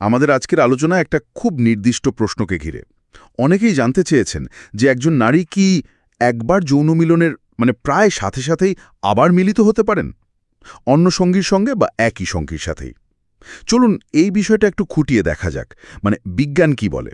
আমাদের আজকের আলোচনা একটা খুব নির্দিষ্ট প্রশ্নকে ঘিরে। অনেকেই জানতে চেয়েছেন যে একজন নারী কি একবার যৌন মিলনের মানে প্রায় সাথে সাথেই আবার মিলিত হতে পারেন? অন্য সঙ্গীর সঙ্গে বা একই সঙ্গীর সাথেই? চলুন এই বিষয়টা একটু খুঁটিয়ে দেখা যাক। মানে বিজ্ঞান কি বলে?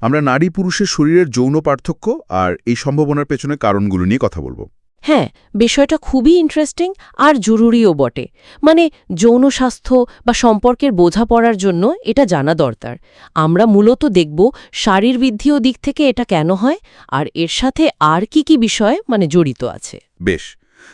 আমরা নারী পুরুষের শরীরের যৌন পার্থক্য আর এই সম্ভাবনার পেছনে কারণগুলো নিয়ে কথা বলব। হ্যাঁ বিষয়টা খুবই ইন্টারেস্টিং আর জরুরিও বটে। মানে যৌন স্বাস্থ্য বা সম্পর্কের বোঝাপড়ার জন্য এটা জানা দরকার। আমরা মূলত দেখব শারীরবৃদ্ধিও দিক থেকে এটা কেন হয় আর এর সাথে আর কি কি বিষয় মানে জড়িত আছে। বেশ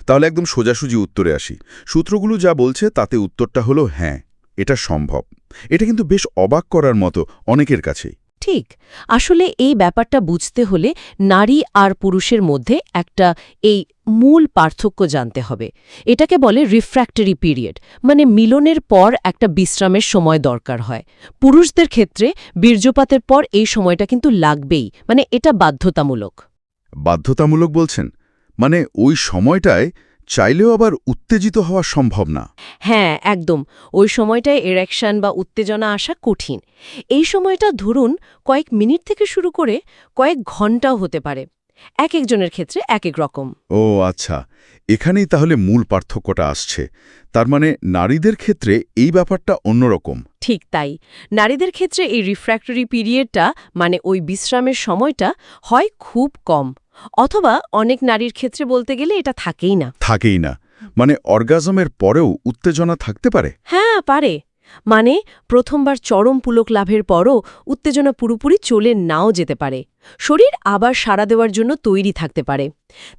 তাহলে একদম সোজাসুজি উত্তরে আসি। সূত্রগুলো যা বলছে তাতে উত্তরটা হলো হ্যাঁ এটা সম্ভব। এটা কিন্তু বেশ অবাক করার মতো অনেকের কাছেই। ঠিক আসলে এই ব্যাপারটা বুঝতে হলে নারী আর পুরুষের মধ্যে একটা এই মূল পার্থক্য জানতে হবে। এটাকে বলে রিফ্র্যাক্টরি পিরিয়ড মানে মিলনের পর একটা বিশ্রামের সময় দরকার হয়। পুরুষদের ক্ষেত্রে বীর্যপাতের পর এই সময়টা কিন্তু লাগবেই মানে এটা বাধ্যতামূলক। বাধ্যতামূলক বলছেন? মানে ওই সময়টায় চাইলেও আবার উত্তেজিত হওয়া সম্ভব না। হ্যাঁ একদম। ওই সময়টায় এরেকশন বা উত্তেজনা আসা কঠিন। এই সময়টা ধরুন কয়েক মিনিট থেকে শুরু করে কয়েক ঘন্টাও হতে পারে। এক একজনের ক্ষেত্রে এক এক রকম ও আচ্ছা। এখানেই তাহলে মূল পার্থক্যটা আসছে। তার মানে নারীদের ক্ষেত্রে এই ব্যাপারটা অন্যরকম। ঠিক তাই। নারীদের ক্ষেত্রে এই রিফ্র্যাক্টরি পিরিয়ডটা মানে ওই বিশ্রামের সময়টা হয় খুব কম। অথবা অনেক নারীর ক্ষেত্রে বলতে গেলে এটা থাকেই না। থাকেই না। মানে অর্গাজমের পরেও উত্তেজনা থাকতে পারে? হ্যাঁ পারে। মানে প্রথমবার চরম পুলক লাভের পরও উত্তেজনা পুরোপুরি চলে নাও যেতে পারে। শরীর আবার সাড়া দেওয়ার জন্য তৈরি থাকতে পারে।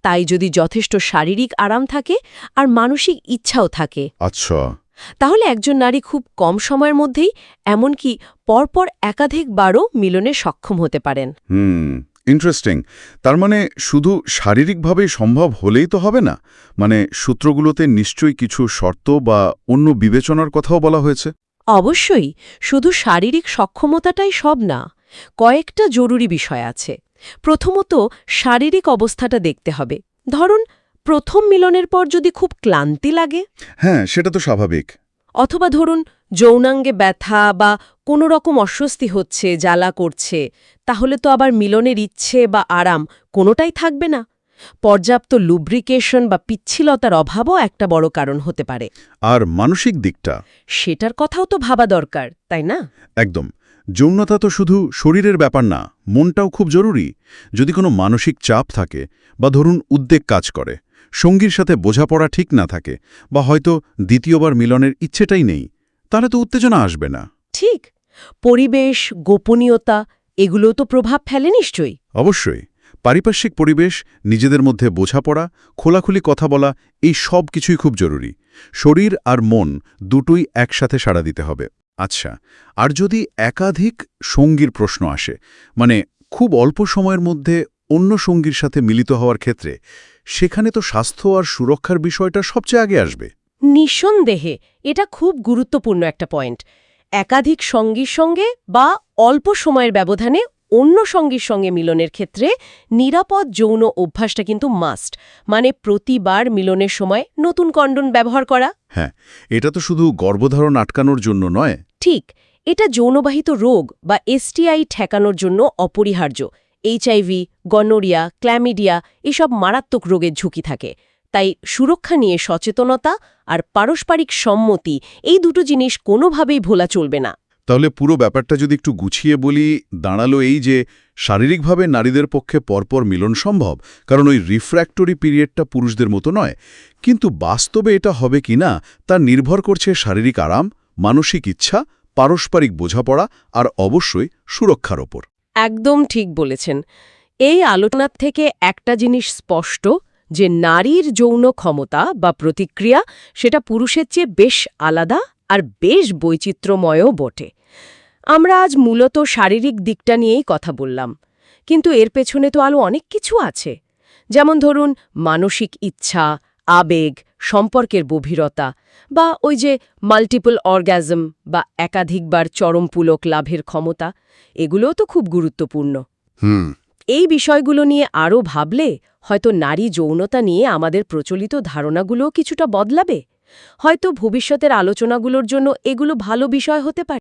তাই যদি যথেষ্ট শারীরিক আরাম থাকে আর মানসিক ইচ্ছাও থাকে। আচ্ছা। তাহলে একজন নারী খুব কম সময়ের মধ্যেই এমনকি পরপর একাধিকবারও মিলনে সক্ষম হতে পারেন। হুম ইন্টারেস্টিং তার মানে শুধু শারীরিকভাবে সম্ভব হলেই তো হবে না? মানে সূত্রগুলোতে নিশ্চয়ই কিছু শর্ত বা অন্য বিবেচনার কথাও বলা হয়েছে? অবশ্যই শুধু শারীরিক সক্ষমতাটাই সব না কয়েকটা জরুরি বিষয় আছে। প্রথমত শারীরিক অবস্থাটা দেখতে হবে। ধরুন প্রথম মিলনের পর যদি খুব ক্লান্তি লাগে? হ্যাঁ সেটা তো স্বাভাবিক। অথবা ধরুন যৌনাঙ্গে ব্যথা বা কোনো রকম অস্বস্তি হচ্ছে জ্বালা করছে তাহলে তো আবার মিলনের ইচ্ছে বা আরাম কোনোটাই থাকবে না। পর্যাপ্ত লুব্রিকেশন বা পিচ্ছিলতার অভাবও একটা বড় কারণ হতে পারে। আর মানসিক দিকটা? সেটার কথাও তো ভাবা দরকার তাই না? একদম। যৌনতা তো শুধু শরীরের ব্যাপার না মনটাও খুব জরুরি। যদি কোনো মানসিক চাপ থাকে বা ধরুন উদ্বেগ কাজ করে সঙ্গীর সাথে বোঝাপড়া ঠিক না থাকে বা হয়তো দ্বিতীয়বার মিলনের ইচ্ছেটাই নেই তাহলে তো উত্তেজনা আসবে না। ঠিক। পরিবেশ গোপনীয়তা এগুলো তো প্রভাব ফেলে নিশ্চয়ই। অবশ্যই। পারিপার্শ্বিক পরিবেশ, নিজেদের মধ্যে বোঝাপড়া, খোলাখুলি কথা বলা, এই সব কিছুই খুব জরুরি। শরীর আর মন দুটোই একসাথে সাড়া দিতে হবে। আচ্ছা আর যদি একাধিক সঙ্গীর প্রশ্ন আসে মানে খুব অল্প সময়ের মধ্যে অন্য সঙ্গীর সাথে মিলিত হওয়ার ক্ষেত্রে, সেখানে তো স্বাস্থ্য আর সুরক্ষার বিষয়টা সবচেয়ে আগে আসবে। নিঃসন্দেহে, এটা খুব গুরুত্বপূর্ণ একটা পয়েন্ট। একাধিক সঙ্গীর সঙ্গে বা অল্প সময়ের ব্যবধানে অন্য সঙ্গীর সঙ্গে মিলনের ক্ষেত্রে নিরাপদ যৌন অভ্যাসটা কিন্তু মাস্ট। মানে প্রতিবার মিলনের সময় নতুন কন্ডন ব্যবহার করা। হ্যাঁ এটা তো শুধু গর্ভধারণ আটকানোর জন্য নয়। ঠিক এটা যৌনবাহিত রোগ বা এসটিআই ঠেকানোর জন্য অপরিহার্য। এইচআইভি গনোরিয়া ক্ল্যামিডিয়া এসব মারাত্মক রোগের ঝুঁকি থাকে। তাই সুরক্ষা নিয়ে সচেতনতা আর পারস্পরিক সম্মতি এই দুটো জিনিস কোনোভাবেই ভোলা চলবে না। তাহলে পুরো ব্যাপারটা যদি একটু গুছিয়ে বলি, দাঁড়াল এই যে শারীরিকভাবে নারীদের পক্ষে পরপর মিলন সম্ভব, কারণ ওই রিফ্র্যাক্টরি পিরিয়ডটা পুরুষদের মতো নয়। কিন্তু বাস্তবে এটা হবে কি না, তা নির্ভর করছে শারীরিক আরাম, মানসিক ইচ্ছা, পারস্পরিক বোঝাপড়া আর অবশ্যই সুরক্ষার ওপর। একদম ঠিক বলেছেন। এই আলোচনার থেকে একটা জিনিস স্পষ্ট, যে নারীর যৌন ক্ষমতা বা প্রতিক্রিয়া, সেটা পুরুষের চেয়ে বেশ আলাদা আর বেশ বৈচিত্র্যময়ও বটে। আমরা আজ মূলত শারীরিক দিকটা নিয়েই কথা বললাম কিন্তু এর পেছনে তো আলো অনেক কিছু আছে। যেমন ধরুন মানসিক ইচ্ছা আবেগ সম্পর্কের গভীরতা বা ওই যে মাল্টিপল অর্গ্যাজম বা একাধিকবার চরম পুলক লাভের ক্ষমতা এগুলোও তো খুব গুরুত্বপূর্ণ। হুম। এই বিষয়গুলো নিয়ে আরও ভাবলে হয়তো নারী যৌনতা নিয়ে আমাদের প্রচলিত ধারণাগুলোও কিছুটা বদলাবে। হয়তো ভবিষ্যতের আলোচনাগুলোর জন্য এগুলো ভালো বিষয় হতে পারে।